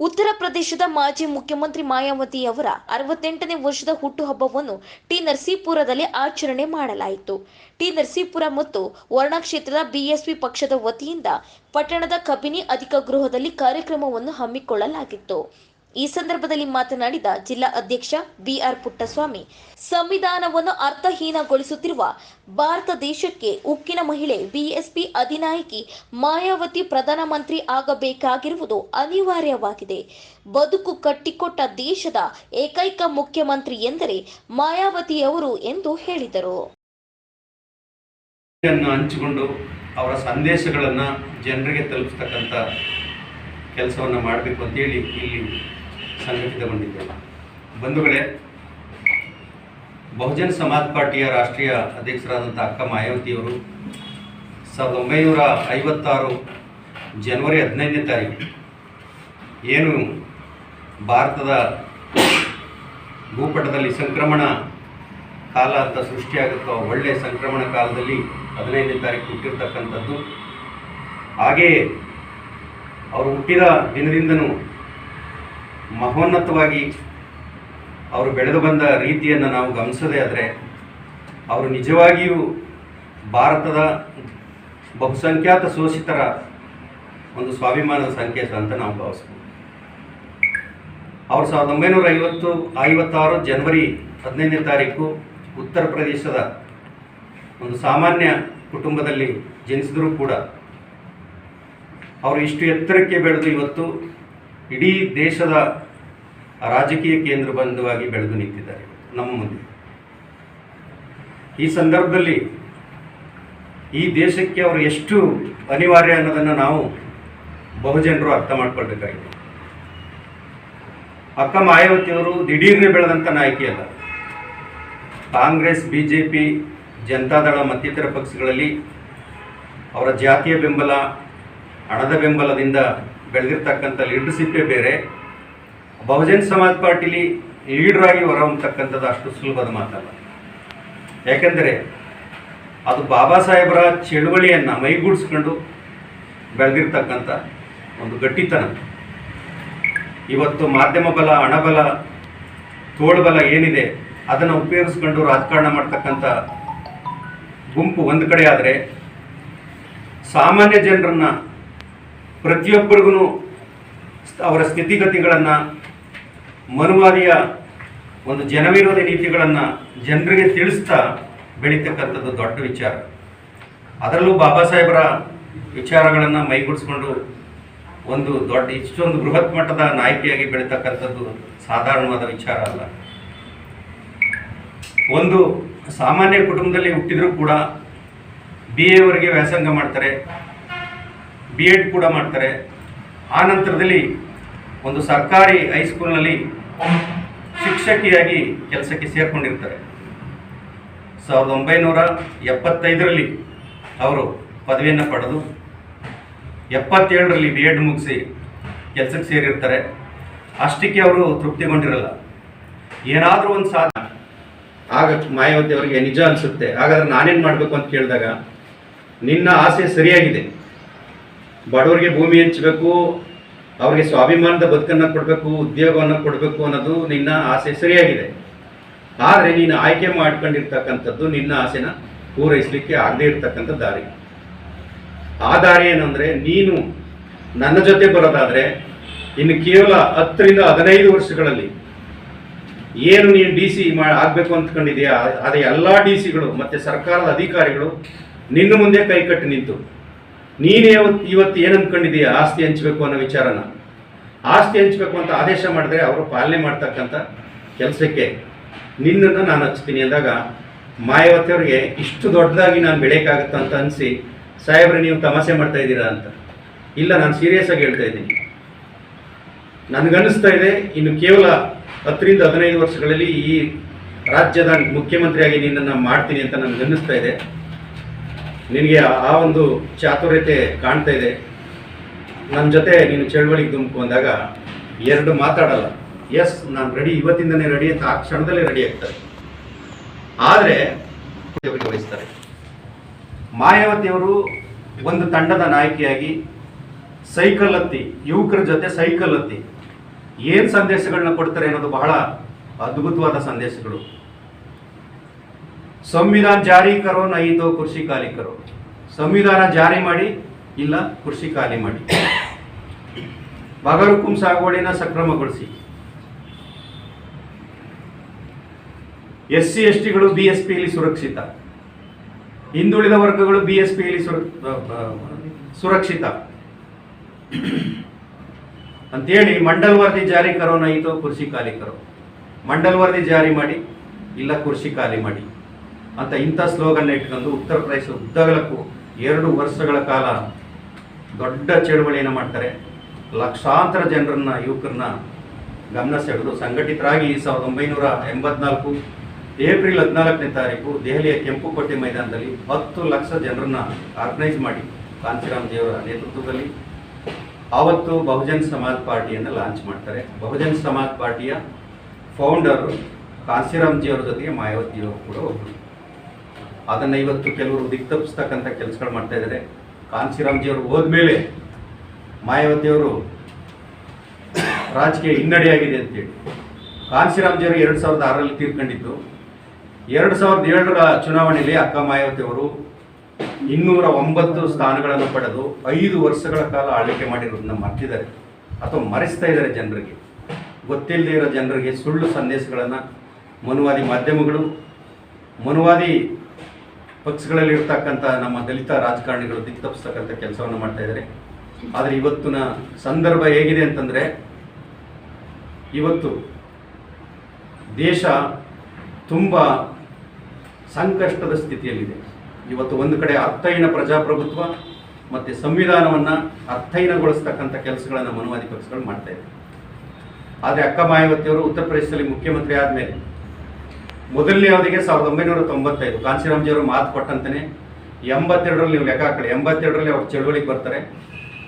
ಉತ್ತರ ಪ್ರದೇಶದ ಮಾಜಿ ಮುಖ್ಯಮಂತ್ರಿ ಮಾಯಾವತಿ ಅವರ ಅರವತ್ತೆಂಟನೇ ವರ್ಷದ ಹುಟ್ಟುಹಬ್ಬವನ್ನು ಟಿ ನರಸೀಪುರದಲ್ಲಿ ಆಚರಣೆ ಮಾಡಲಾಯಿತು. ಟಿ ನರಸೀಪುರ ಮತ್ತು ವರ್ಣಾ ಕ್ಷೇತ್ರದ ಬಿಎಸ್ಪಿ ಪಕ್ಷದ ವತಿಯಿಂದ ಪಟ್ಟಣದ ಕಬಿನಿ ಅಧಿಕ ಗೃಹದಲ್ಲಿ ಕಾರ್ಯಕ್ರಮವನ್ನು ಹಮ್ಮಿಕೊಳ್ಳಲಾಗಿತ್ತು. ಈ ಸಂದರ್ಭದಲ್ಲಿ ಮಾತನಾಡಿದ ಜಿಲ್ಲಾ ಅಧ್ಯಕ್ಷ ಬಿಆರ್ ಪುಟ್ಟಸ್ವಾಮಿ, ಸಂವಿಧಾನವನ್ನು ಅರ್ಥಹೀನಗೊಳಿಸುತ್ತಿರುವ ಭಾರತ ದೇಶಕ್ಕೆ ಉಕ್ಕಿನ ಮಹಿಳೆ ಬಿಎಸ್ಪಿ ಅಧಿನಾಯಕಿ ಮಾಯಾವತಿ ಪ್ರಧಾನಮಂತ್ರಿ ಆಗಬೇಕಾಗಿರುವುದು ಅನಿವಾರ್ಯವಾಗಿದೆ. ಬದುಕು ಕಟ್ಟಿಕೊಟ್ಟ ದೇಶದ ಏಕೈಕ ಮುಖ್ಯಮಂತ್ರಿ ಎಂದರೆ ಮಾಯಾವತಿಯವರು ಎಂದು ಹೇಳಿದರು. ಹಂಚಿಕೊಂಡು ಅವರ ಸಂದೇಶಗಳನ್ನು ಜನರಿಗೆ ತಲುಪಿಸ್ತಕ್ಕಂಥ ಕೆಲಸವನ್ನು ಮಾಡಬೇಕು ಅಂತೇಳಿ ಇಲ್ಲಿ ಸಂಘಟಿತಗೊಂಡಿದ್ದೇವೆ ಬಂಧುಗಳೇ, ಬಹುಜನ್ ಸಮಾಜ್ ಪಾರ್ಟಿಯ ರಾಷ್ಟ್ರೀಯ ಅಧ್ಯಕ್ಷರಾದಂಥ ಅಕ್ಕ ಮಾಯಾವತಿಯವರು ಸಾವಿರದ ಒಂಬೈನೂರ ಐವತ್ತಾರು ಜನವರಿ ಹದಿನೈದನೇ ತಾರೀಕು ಏನು ಭಾರತದ ಭೂಪಟದಲ್ಲಿ ಸಂಕ್ರಮಣ ಕಾಲ ಅಂತ ಸೃಷ್ಟಿಯಾಗುತ್ತೋ ಒಳ್ಳೆಯ ಸಂಕ್ರಮಣ ಕಾಲದಲ್ಲಿ ಹದಿನೈದನೇ ತಾರೀಕು ಹುಟ್ಟಿರ್ತಕ್ಕಂಥದ್ದು. ಹಾಗೆಯೇ, ಅವರು ಹುಟ್ಟಿದ ದಿನದಿಂದನೂ ಮಹೋನ್ನತವಾಗಿ ಅವರು ಬೆಳೆದು ಬಂದ ರೀತಿಯನ್ನು ನಾವು ಗಮನಿಸದೇ ಆದರೆ ಅವರು ನಿಜವಾಗಿಯೂ ಭಾರತದ ಬಹುಸಂಖ್ಯಾತ ಶೋಷಿತರ ಒಂದು ಸ್ವಾಭಿಮಾನದ ಸಂಕೇತ ಅಂತ ನಾವು ಭಾವಿಸ್ಬೋದು. ಅವರು ಸಾವಿರದ ಒಂಬೈನೂರ ಐವತ್ತು, ಐವತ್ತಾರು ಜನವರಿ ಹದಿನೈದನೇ ತಾರೀಕು ಉತ್ತರ ಪ್ರದೇಶದ ಒಂದು ಸಾಮಾನ್ಯ ಕುಟುಂಬದಲ್ಲಿ ಜನಿಸಿದರೂ ಕೂಡ ಅವರು ಇಷ್ಟು ಎತ್ತರಕ್ಕೆ ಬೆಳೆದು ಇವತ್ತು ಇಡೀ ದೇಶದ ರಾಜಕೀಯ ಕೇಂದ್ರ ಬಂಧುವಾಗಿ ಬೆಳೆದು ನಿಂತಿದ್ದಾರೆ ನಮ್ಮ ಮುಂದೆ. ಈ ಸಂದರ್ಭದಲ್ಲಿ ಈ ದೇಶಕ್ಕೆ ಅವರು ಎಷ್ಟು ಅನಿವಾರ್ಯ ಅನ್ನೋದನ್ನು ನಾವು ಬಹುಜನರು ಅರ್ಥ ಮಾಡಿಕೊಳ್ಬೇಕಾಗಿದೆ. ಅಕ್ಕ ಮಾಯಾವತಿಯವರು ದಿಢೀರ್ನೆ ಬೆಳೆದಂಥ ನಾಯಕಿಯಲ್ಲ Congress B J P Janata Dal ಮತ್ತಿತರ ಪಕ್ಷಗಳಲ್ಲಿ ಅವರ ಜಾತಿಯ ಬೆಂಬಲ, ಹಣದ ಬೆಂಬಲದಿಂದ ಬೆಳೆದಿರ್ತಕ್ಕಂಥ ಲೀಡರ್ಶಿಪ್ಪೇ ಬೇರೆ, ಬಹುಜನ್ ಸಮಾಜ್ ಪಾರ್ಟಿಲಿ ಲೀಡರ್ ಆಗಿ ಹೊರಹೊಮ್ಮತಕ್ಕಂಥದ್ದು ಅಷ್ಟು ಸುಲಭದ ಮಾತಲ್ಲ. ಯಾಕೆಂದರೆ ಅದು ಬಾಬಾ ಸಾಹೇಬರ ಚಳುವಳಿಯನ್ನು ಮೈಗೂಡಿಸ್ಕೊಂಡು ಬೆಳೆದಿರ್ತಕ್ಕಂಥ ಒಂದು ಗಟ್ಟಿತನ. ಇವತ್ತು ಮಾಧ್ಯಮ ಬಲ ಹಣಬಲ ತೋಳ್ಬಲ ಏನಿದೆ, ಅದನ್ನು ಉಪಯೋಗಿಸ್ಕೊಂಡು ರಾಜಕಾರಣ ಮಾಡ್ತಕ್ಕಂಥ ಗುಂಪು ಒಂದು ಕಡೆ ಆದರೆ ಸಾಮಾನ್ಯ ಜನರನ್ನು ಪ್ರತಿಯೊಬ್ಬರಿಗೂ ಅವರ ಸ್ಥಿತಿಗತಿಗಳನ್ನು, ಮನುವಾದಿಯ ಒಂದು ಜನವಿರೋಧಿ ನೀತಿಗಳನ್ನು ಜನರಿಗೆ ತಿಳಿಸ್ತಾ ಬೆಳೀತಕ್ಕಂಥದ್ದು ದೊಡ್ಡ ವಿಚಾರ. ಅದರಲ್ಲೂ ಬಾಬಾ ಸಾಹೇಬರ ವಿಚಾರಗಳನ್ನು ಮೈಗೂಡಿಸ್ಕೊಂಡು ಒಂದು ದೊಡ್ಡ, ಇಷ್ಟೊಂದು ಬೃಹತ್ ಮಟ್ಟದ ನಾಯಕಿಯಾಗಿ ಬೆಳೀತಕ್ಕಂಥದ್ದು ಸಾಧಾರಣವಾದ ವಿಚಾರ ಅಲ್ಲ. ಒಂದು ಸಾಮಾನ್ಯ ಕುಟುಂಬದಲ್ಲಿ ಹುಟ್ಟಿದರೂ ಕೂಡ ಬಿ ಎವರೆಗೆ ವ್ಯಾಸಂಗ ಮಾಡ್ತಾರೆ. ಬಿ ಎಡ್ ಕೂಡ ಮಾಡ್ತಾರೆ. ಆ ನಂತರದಲ್ಲಿ ಒಂದು ಸರ್ಕಾರಿ ಹೈಸ್ಕೂಲ್ನಲ್ಲಿ ಶಿಕ್ಷಕಿಯಾಗಿ ಕೆಲಸಕ್ಕೆ ಸೇರಿಕೊಂಡಿರ್ತಾರೆ. ಸಾವಿರದ ಒಂಬೈನೂರ ಎಪ್ಪತ್ತೈದರಲ್ಲಿ ಅವರು ಪದವಿಯನ್ನು ಪಡೆದು ಎಪ್ಪತ್ತೇಳರಲ್ಲಿ ಬಿ ಎಡ್ ಮುಗಿಸಿ ಕೆಲಸಕ್ಕೆ ಸೇರಿರ್ತಾರೆ. ಅಷ್ಟಕ್ಕೆ ಅವರು ತೃಪ್ತಿಗೊಂಡಿರಲ್ಲ. ಏನಾದರೂ ಒಂದು ಸಾಧ ಆಗ ಮಾಯಾವತಿ ಅವರಿಗೆ ನಿಜ ಅನಿಸುತ್ತೆ. ಹಾಗಾದ್ರೆ ನಾನೇನು ಮಾಡಬೇಕು ಅಂತ ಕೇಳಿದಾಗ, ನಿನ್ನ ಆಸೆ ಸರಿಯಾಗಿದೆ. ಬಡವರಿಗೆ ಭೂಮಿ ಹಂಚಬೇಕು, ಅವರಿಗೆ ಸ್ವಾಭಿಮಾನದ ಬದುಕನ್ನು ಕೊಡಬೇಕು, ಉದ್ಯೋಗವನ್ನು ಕೊಡಬೇಕು ಅನ್ನೋದು ನಿನ್ನ ಆಸೆ ಸರಿಯಾಗಿದೆ. ಆದರೆ ನೀನು ಆಯ್ಕೆ ಮಾಡ್ಕೊಂಡಿರ್ತಕ್ಕಂಥದ್ದು ನಿನ್ನ ಆಸೆನ ಪೂರೈಸಲಿಕ್ಕೆ ಆಗದೇ ಇರತಕ್ಕಂಥ ದಾರಿ. ಆ ದಾರಿ ಏನಂದರೆ ನೀನು ನನ್ನ ಜೊತೆ ಬರೋದಾದರೆ ಇನ್ನು ಕೇವಲ ಹತ್ತರಿಂದ ಹದಿನೈದು ವರ್ಷಗಳಲ್ಲಿ ಏನು ನೀನು ಡಿ ಸಿ ಮಾ, ಆಗಬೇಕು ಅಂದ್ಕೊಂಡಿದೆಯಾ ಅದೇ ಎಲ್ಲ ಡಿ ಸಿಗಳು ಮತ್ತು ಸರ್ಕಾರದ ಅಧಿಕಾರಿಗಳು ನಿನ್ನ ಮುಂದೆ ಕೈಕಟ್ಟಿ ನಿಂತು. ನೀನೇ ಇವತ್ತು ಏನು ಅಂದ್ಕೊಂಡಿದೀಯ ಆಸ್ತಿ ಹಂಚಬೇಕು ಅನ್ನೋ ವಿಚಾರನ. ಆಸ್ತಿ ಹಂಚಬೇಕು ಅಂತ ಆದೇಶ ಮಾಡಿದ್ರೆ ಅವರು ಪಾಲನೆ ಮಾಡ್ತಕ್ಕಂಥ ಕೆಲಸಕ್ಕೆ ನಿನ್ನನ್ನು ನಾನು ಹಚ್ತೀನಿ ಅಂದಾಗ ಮಾಯಾವತಿಯವ್ರಿಗೆ ಇಷ್ಟು ದೊಡ್ಡದಾಗಿ ನಾನು ಬೆಳೆಯೋಕ್ಕಾಗತ್ತ ಅಂತ ಅನಿಸಿ, ಸಾಹೇಬ್ರೆ, ನೀವು ತಮಾಷೆ ಮಾಡ್ತಾ ಇದ್ದೀರಾ ಅಂತ. ಇಲ್ಲ, ನಾನು ಸೀರಿಯಸ್ ಆಗಿ ಹೇಳ್ತಾ ಇದ್ದೀನಿ. ನನಗನ್ನಿಸ್ತಾ ಇದೆ, ಇನ್ನು ಕೇವಲ ಹತ್ತರಿಂದ ಹದಿನೈದು ವರ್ಷಗಳಲ್ಲಿ ಈ ರಾಜ್ಯದ ಮುಖ್ಯಮಂತ್ರಿಯಾಗಿ ನಿನ್ನನ್ನು ಮಾಡ್ತೀನಿ ಅಂತ ನನಗನ್ನಿಸ್ತಾ ಇದೆ. ನಿನಗೆ ಆ- ಒಂದು ಚಾತುರ್ಯತೆ ಕಾಣ್ತಾ ಇದೆ. ನನ್ನ ಜೊತೆ ನೀನು ಚಳವಳಿಗೆ ಧುಮುಕು ಅಂದಾಗ ಎರಡು ಮಾತಾಡಲ್ಲ. ಎಸ್, ನಾನು ರೆಡಿ ಇವತ್ತಿಂದನೇ ರೆಡಿ ಅಂತ ಆ ಕ್ಷಣದಲ್ಲೇ ರೆಡಿ ಆಗ್ತಾರೆ. ಆದರೆ ವಹಿಸ್ತಾರೆ ಮಾಯಾವತಿಯವರು ಒಂದು ತಂಡದ ನಾಯಕಿಯಾಗಿ ಸೈಕಲ್ ಹತ್ತಿ, ಯುವಕರ ಜೊತೆ ಸೈಕಲ್ ಹತ್ತಿ ಏನು ಸಂದೇಶಗಳನ್ನ ಕೊಡ್ತಾರೆ ಅನ್ನೋದು ಬಹಳ ಅದ್ಭುತವಾದ ಸಂದೇಶಗಳು. ಸಂವಿಧಾನ ಜಾರಿ ಕರೋ ನೈತೋ ಕೃಷಿ ಖಾಲಿ ಕರೋ. ಸಂವಿಧಾನ ಜಾರಿ ಮಾಡಿ, ಇಲ್ಲ ಕೃಷಿ ಖಾಲಿ ಮಾಡಿ. ಬಗರುಕುಂ ಸಾಗುವಳಿನ ಸಕ್ರಮಗೊಳಿಸಿ. ಎಸ್ ಸಿ ಎಸ್ ಟಿಗಳು ಬಿ ಎಸ್ ಪಿಯಲ್ಲಿ ಸುರಕ್ಷಿತ. ಹಿಂದುಳಿದ ವರ್ಗಗಳು ಬಿ ಎಸ್ ಪಿಯಲ್ಲಿ ಸುರಕ್ಷಿತ. ಅಂತೇಳಿ ಮಂಡಲ್ ವರದಿ ಜಾರಿ ಕರೋ ನೈತೋ ಕೃಷಿ ಖಾಲಿ ಕರೋ. ಮಂಡಲ್ ವರದಿ ಜಾರಿ ಮಾಡಿ, ಇಲ್ಲ ಕೃಷಿ ಖಾಲಿ ಮಾಡಿ. ಅಂತ ಇಂಥ ಸ್ಲೋಗನ್ ಇಟ್ಕೊಂಡು ಉತ್ತರ ಪ್ರದೇಶ ಉದ್ದಗಲಕ್ಕೂ ಎರಡು ವರ್ಷಗಳ ಕಾಲ ದೊಡ್ಡ ಚಳವಳಿಯನ್ನು ಮಾಡ್ತಾರೆ. ಲಕ್ಷಾಂತರ ಜನರನ್ನ, ಯುವಕರನ್ನ ಗಮನ ಸೆಳೆದು ಸಂಘಟಿತರಾಗಿ ಸಾವಿರದ ಒಂಬೈನೂರ ಎಂಬತ್ನಾಲ್ಕು ಏಪ್ರಿಲ್ ಹದಿನಾಲ್ಕನೇ ತಾರೀಕು ದೆಹಲಿಯ ಕೆಂಪುಕೋಟೆ ಮೈದಾನದಲ್ಲಿ ಹತ್ತು ಲಕ್ಷ ಜನರನ್ನ ಆರ್ಗನೈಸ್ ಮಾಡಿ ಕಾಂತಿರಾಮ್ ದೇವರ ನೇತೃತ್ವದಲ್ಲಿ ಆವತ್ತು ಬಹುಜನ್ ಸಮಾಜ್ ಪಾರ್ಟಿಯನ್ನು ಲಾಂಚ್ ಮಾಡ್ತಾರೆ. ಬಹುಜನ್ ಸಮಾಜ್ ಪಾರ್ಟಿಯ ಫೌಂಡರ್ ಕಾಂತಿರಾಮ್ ಜಿಯವರ ಜೊತೆಗೆ ಮಾಯಾವತಿಯವರು ಕೂಡ ಒಬ್ಬರು ಅದನ್ನು ಇವತ್ತು ಕೆಲವರು ದಿಕ್ತಪ್ಪಿಸ್ತಕ್ಕಂಥ ಕೆಲಸಗಳು ಮಾಡ್ತಾ ಇದ್ದಾರೆ ಕಾಂಚಿರಾಮ್ಜಿಯವರು ಹೋದ್ಮೇಲೆ ಮಾಯಾವತಿಯವರು ರಾಜಕೀಯ ಹಿನ್ನಡೆಯಾಗಿದೆ ಅಂತೇಳಿ ಕಾಂಚಿರಾಮ್ಜಿಯವರು ಎರಡು ಸಾವಿರದ ಆರಲ್ಲಿ ತೀರ್ಕೊಂಡಿದ್ದು. ಎರಡು ಸಾವಿರದ ಏಳರ ಚುನಾವಣೆಯಲ್ಲಿ ಅಕ್ಕ ಮಾಯಾವತಿಯವರು ಇನ್ನೂರ ಒಂಬತ್ತು ಸ್ಥಾನಗಳನ್ನು ಪಡೆದು ಐದು ವರ್ಷಗಳ ಕಾಲ ಆಳ್ವಿಕೆ ಮಾಡಿರೋದನ್ನ ಮರ್ತಿದ್ದಾರೆ. ಅಥವಾ ಮರೆಸ್ತಾ ಇದ್ದಾರೆ ಜನರಿಗೆ. ಗೊತ್ತಿಲ್ಲದೆ ಇರೋ ಜನರಿಗೆ ಸುಳ್ಳು ಸಂದೇಶಗಳನ್ನು ಮನುವಾದಿ ಮಾಧ್ಯಮಗಳು, ಮನುವಾದಿ ಪಕ್ಷಗಳಲ್ಲಿ ಇರ್ತಕ್ಕಂಥ ನಮ್ಮ ದಲಿತ ರಾಜಕಾರಣಿಗಳು ದಿಕ್ತಪ್ಪಿಸ್ತಕ್ಕಂಥ ಕೆಲಸವನ್ನು ಮಾಡ್ತಾ ಇದ್ದಾರೆ. ಆದರೆ ಇವತ್ತಿನ ಸಂದರ್ಭ ಹೇಗಿದೆ ಅಂತಂದರೆ, ಇವತ್ತು ದೇಶ ತುಂಬ ಸಂಕಷ್ಟದ ಸ್ಥಿತಿಯಲ್ಲಿದೆ. ಇವತ್ತು ಒಂದು ಕಡೆ ಅರ್ಥಹೀನ ಪ್ರಜಾಪ್ರಭುತ್ವ ಮತ್ತು ಸಂವಿಧಾನವನ್ನು ಅರ್ಥಹೀನಗೊಳಿಸ್ತಕ್ಕಂಥ ಕೆಲಸಗಳನ್ನು ಮನುವಾದಿ ಪಕ್ಷಗಳು ಮಾಡ್ತಾ ಇದೆ ಆದರೆ ಅಕ್ಕ ಮಾಯಾವತಿಯವರು ಉತ್ತರ ಪ್ರದೇಶದಲ್ಲಿ ಮುಖ್ಯಮಂತ್ರಿ ಆದಮೇಲೆ ಮೊದಲನೇ ಅವಧಿಗೆ ಸಾವಿರದ ಒಂಬೈನೂರ ತೊಂಬತ್ತೈದು. ಕಾಂಚಿರಾಮ್ಜಿಯವರು ಮಾತು ಕೊಟ್ಟಂತಾನೆ ಎಂಬತ್ತೆರಡರಲ್ಲಿ ನೀವು ಲೆಕ್ಕ ಹಾಕಿ ಎಂಬತ್ತೆರಡರಲ್ಲಿ ಅವ್ರು ಚಳುವಳಿಗೆ ಬರ್ತಾರೆ.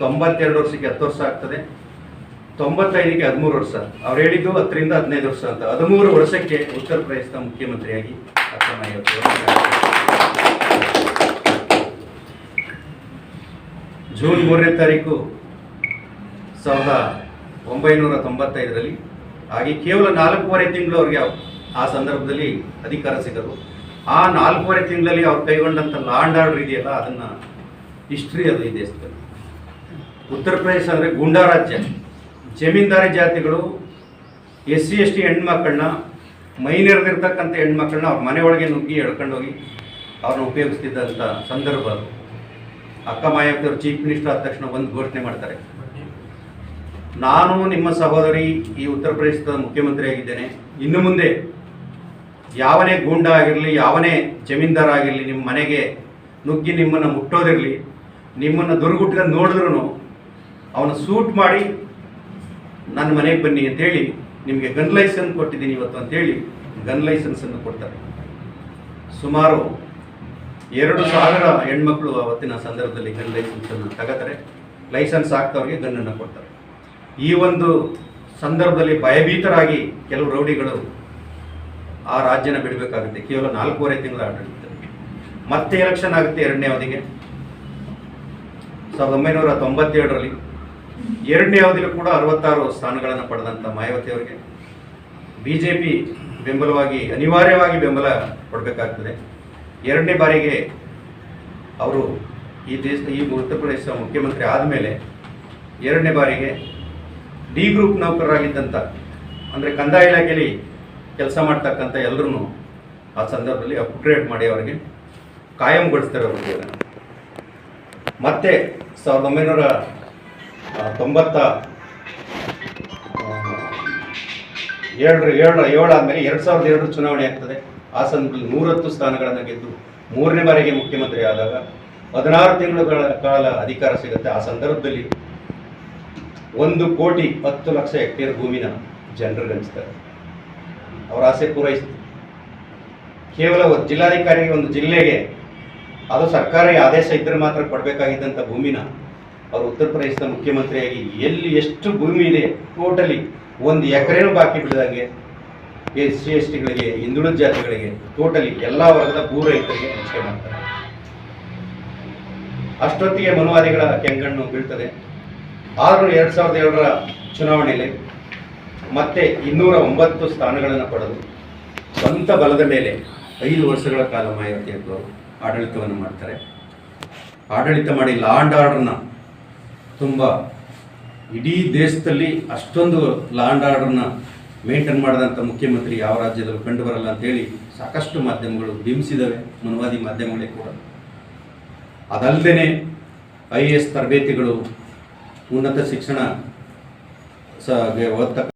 ತೊಂಬತ್ತೆರಡು ವರ್ಷಕ್ಕೆ ಹತ್ತು ವರ್ಷ ಆಗ್ತದೆ. ತೊಂಬತ್ತೈದಕ್ಕೆ ಹದಿಮೂರು ವರ್ಷ. ಅವ್ರು ಹೇಳಿದ್ದು ಹತ್ತರಿಂದ ಹದಿನೈದು ವರ್ಷ ಅಂತ. ಹದಿಮೂರು ವರ್ಷಕ್ಕೆ ಉತ್ತರ ಪ್ರದೇಶದ ಮುಖ್ಯಮಂತ್ರಿಯಾಗಿ ಜೂನ್ ಮೂರನೇ ತಾರೀಕು ಸಾವಿರದ ಒಂಬೈನೂರ ತೊಂಬತ್ತೈದರಲ್ಲಿ, ಹಾಗೆ ಕೇವಲ ನಾಲ್ಕೂವರೆ ತಿಂಗಳು ಅವ್ರಿಗೆ ಆ ಸಂದರ್ಭದಲ್ಲಿ ಅಧಿಕಾರ ಸಿಗೋದು, ಆ ನಾಲ್ಕೂವರೆ ತಿಂಗಳಲ್ಲಿ ಅವ್ರು ಕೈಗೊಂಡಂಥ ಲಾಂಡ್ ಆರ್ಡರ್ ಇದೆಯಲ್ಲ ಅದನ್ನು ಹಿಸ್ಟ್ರಿ ಅದು ಈ ದೇಶದಲ್ಲಿ. ಉತ್ತರ ಪ್ರದೇಶ ಅಂದರೆ ಗೂಂಡಾ ರಾಜ್ಯ. ಜಮೀನ್ದಾರಿ ಜಾತಿಗಳು ಎಸ್ ಸಿ ಎಸ್ ಟಿ ಹೆಣ್ಮಕ್ಳನ್ನ ಮೈನೆರೆದಿರ್ತಕ್ಕಂಥ ಹೆಣ್ಮಕ್ಳನ್ನ ಅವ್ರ ಮನೆ ಒಳಗೆ ನುಗ್ಗಿ ಎಳ್ಕೊಂಡೋಗಿ ಅವ್ರನ್ನ ಉಪಯೋಗಿಸ್ತಿದ್ದಂಥ ಸಂದರ್ಭ ಅದು. ಅಕ್ಕ ಮಾಯಾವತಿ ಅವರು ಚೀಫ್ ಮಿನಿಸ್ಟರ್ ಆದ ತಕ್ಷಣ ಒಂದು ಘೋಷಣೆ ಮಾಡ್ತಾರೆ. ನಾನು ನಿಮ್ಮ ಸಹೋದರಿ ಈ ಉತ್ತರ ಪ್ರದೇಶದ ಮುಖ್ಯಮಂತ್ರಿ ಆಗಿದ್ದೇನೆ ಇನ್ನು ಮುಂದೆ ಯಾವನೇ ಗೂಂಡ ಆಗಿರಲಿ ಯಾವನೇ ಜಮೀನ್ದಾರ ಆಗಿರಲಿ ನಿಮ್ಮ ಮನೆಗೆ ನುಗ್ಗಿ ನಿಮ್ಮನ್ನು ಮುಟ್ಟೋದಿರಲಿ, ನಿಮ್ಮನ್ನು ದುರ್ಗುಟ್ಕೊಂಡು ನೋಡಿದ್ರು ಅವನು ಸೂಟ್ ಮಾಡಿ ನನ್ನ ಮನೆಗೆ ಬನ್ನಿ ಅಂತೇಳಿ ನಿಮಗೆ ಗನ್ ಲೈಸೆನ್ಸ್ ಕೊಟ್ಟಿದ್ದೀನಿ ಇವತ್ತು ಅಂತೇಳಿ ಗನ್ ಲೈಸೆನ್ಸನ್ನು ಕೊಡ್ತಾರೆ. ಸುಮಾರು ಎರಡು ಸಾವಿರ ಹೆಣ್ಮಕ್ಳು ಅವತ್ತಿನ ಸಂದರ್ಭದಲ್ಲಿ ಗನ್ ಲೈಸೆನ್ಸನ್ನು ತಗೋತಾರೆ. ಲೈಸೆನ್ಸ್ ಆಗ್ತವ್ರಿಗೆ ಗನ್ನನ್ನು ಕೊಡ್ತಾರೆ. ಈ ಒಂದು ಸಂದರ್ಭದಲ್ಲಿ ಭಯಭೀತರಾಗಿ ಕೆಲವು ರೌಡಿಗಳು ಆ ರಾಜ್ಯನ ಬಿಡಬೇಕಾಗುತ್ತೆ. ಕೇವಲ ನಾಲ್ಕೂವರೆ ತಿಂಗಳ ಆಡಳಿತ ಮತ್ತೆ ಎಲೆಕ್ಷನ್ ಆಗುತ್ತೆ ಎರಡನೇ ಅವಧಿಗೆ. ಸಾವಿರದ ಒಂಬೈನೂರ ತೊಂಬತ್ತೇಳರಲ್ಲಿ ಎರಡನೇ ಅವಧಿಯಲ್ಲೂ ಕೂಡ ಅರವತ್ತಾರು ಸ್ಥಾನಗಳನ್ನು ಪಡೆದಂಥ ಮಾಯಾವತಿ ಅವರಿಗೆ. ಬಿ ಜೆ ಪಿ ಬೆಂಬಲವಾಗಿ, ಅನಿವಾರ್ಯವಾಗಿ ಬೆಂಬಲ ಕೊಡಬೇಕಾಗ್ತದೆ. ಎರಡನೇ ಬಾರಿಗೆ ಅವರು ಈ ದೇಶ, ಈ ಉತ್ತರ ಪ್ರದೇಶ ಮುಖ್ಯಮಂತ್ರಿ ಆದಮೇಲೆ ಎರಡನೇ ಬಾರಿಗೆ ಡಿ ಗ್ರೂಪ್ ನೌಕರರಾಗಿದ್ದಂಥ, ಅಂದರೆ ಕಂದಾಯ ಇಲಾಖೆಯಲ್ಲಿ ಕೆಲಸ ಮಾಡ್ತಕ್ಕಂಥ ಎಲ್ಲರೂ ಆ ಸಂದರ್ಭದಲ್ಲಿ ಅಪ್ಗ್ರೇಡ್ ಮಾಡಿ ಅವರಿಗೆ ಕಾಯಂಗೊಳಿಸ್ತಾರೆ ಅವ್ರ ಮತ್ತೆ ಸಾವಿರದ ಒಂಬೈನೂರ ತೊಂಬತ್ತ ಏಳರ ಏಳು ಆದಮೇಲೆ ಎರಡು ಸಾವಿರದ ಎರಡರ ಚುನಾವಣೆ ಆಗ್ತದೆ. ಆ ಸಂದರ್ಭದಲ್ಲಿ ನೂರತ್ತು ಸ್ಥಾನಗಳನ್ನು ಗೆದ್ದು ಮೂರನೇ ಬಾರಿಗೆ ಮುಖ್ಯಮಂತ್ರಿ ಆದಾಗ ಹದಿನಾರು ತಿಂಗಳುಗಳ ಕಾಲ ಅಧಿಕಾರ ಸಿಗುತ್ತೆ. ಆ ಸಂದರ್ಭದಲ್ಲಿ ಒಂದು ಕೋಟಿ ಹತ್ತು ಲಕ್ಷ ಹೆಕ್ಟೇರ್ ಭೂಮಿನ ಜನರಿಗೆ ಹಂಚ್ತಾರೆ ಅವರ ಆಸೆ ಪೂರೈಸಿತು. ಕೇವಲ ಒಂದು ಜಿಲ್ಲಾಧಿಕಾರಿಗೆ ಒಂದು ಜಿಲ್ಲೆಗೆ ಅದು ಸರ್ಕಾರಿ ಆದೇಶ ಇದ್ದರೆ ಮಾತ್ರ ಕೊಡಬೇಕಾಗಿದ್ದಂಥ ಭೂಮಿನ ಅವರು ಉತ್ತರ ಪ್ರದೇಶದ ಮುಖ್ಯಮಂತ್ರಿಯಾಗಿ ಎಲ್ಲಿ ಎಷ್ಟು ಭೂಮಿ ಇದೆ ಟೋಟಲಿ ಒಂದು ಎಕರೆನೂ ಬಾಕಿ ಬಿಡದಂಗೆ ಎಸ್ ಸಿ ಎಸ್ ಟಿಗಳಿಗೆ, ಹಿಂದುಳಿದ ಜಾತಿಗಳಿಗೆ ಟೋಟಲಿ ಎಲ್ಲ ವರ್ಗದ ಭೂ ರೈತರಿಗೆ ಹಂಚಿಕೆ ಮಾಡ್ತಾರೆ. ಅಷ್ಟೊತ್ತಿಗೆ ಮನುವಾದಿಗಳ ಕೆಂಗಣ್ಣು ಬೀಳ್ತದೆ. ಆದರೂ ಎರಡು ಸಾವಿರದ ಏಳರ ಚುನಾವಣೆಯಲ್ಲಿ ಮತ್ತೆ ಇನ್ನೂರ ಒಂಬತ್ತು ಸ್ಥಾನಗಳನ್ನು ಪಡೆದು ಸ್ವಂತ ಬಲದ ಮೇಲೆ ಐದು ವರ್ಷಗಳ ಕಾಲ ಮಾಯಾವತಿ ಅವರು ಆಡಳಿತವನ್ನು ಮಾಡ್ತಾರೆ. ಆಡಳಿತ ಮಾಡಿ ಲಾ ಆ್ಯಂಡ್ ಆರ್ಡರ್ನ ತುಂಬ ಇಡೀ ದೇಶದಲ್ಲಿ ಅಷ್ಟೊಂದು ಲಾ ಆ್ಯಂಡ್ ಆರ್ಡರ್ನ ಮೇಂಟೈನ್ ಮಾಡಿದಂಥ ಮುಖ್ಯಮಂತ್ರಿ ಯಾವ ರಾಜ್ಯದಲ್ಲೂ ಕಂಡು ಬರಲ್ಲ ಅಂತೇಳಿ ಸಾಕಷ್ಟು ಮಾಧ್ಯಮಗಳು ಬಿಂಬಿಸಿದವೆ, ಮನುವಾದಿ ಮಾಧ್ಯಮಗಳೇ ಕೂಡ. ಅದಲ್ಲದೆ ಐ ಎ ಎಸ್ ತರಬೇತಿಗಳು ಉನ್ನತ ಶಿಕ್ಷಣ ಸ ಓದ್ತಕ್ಕ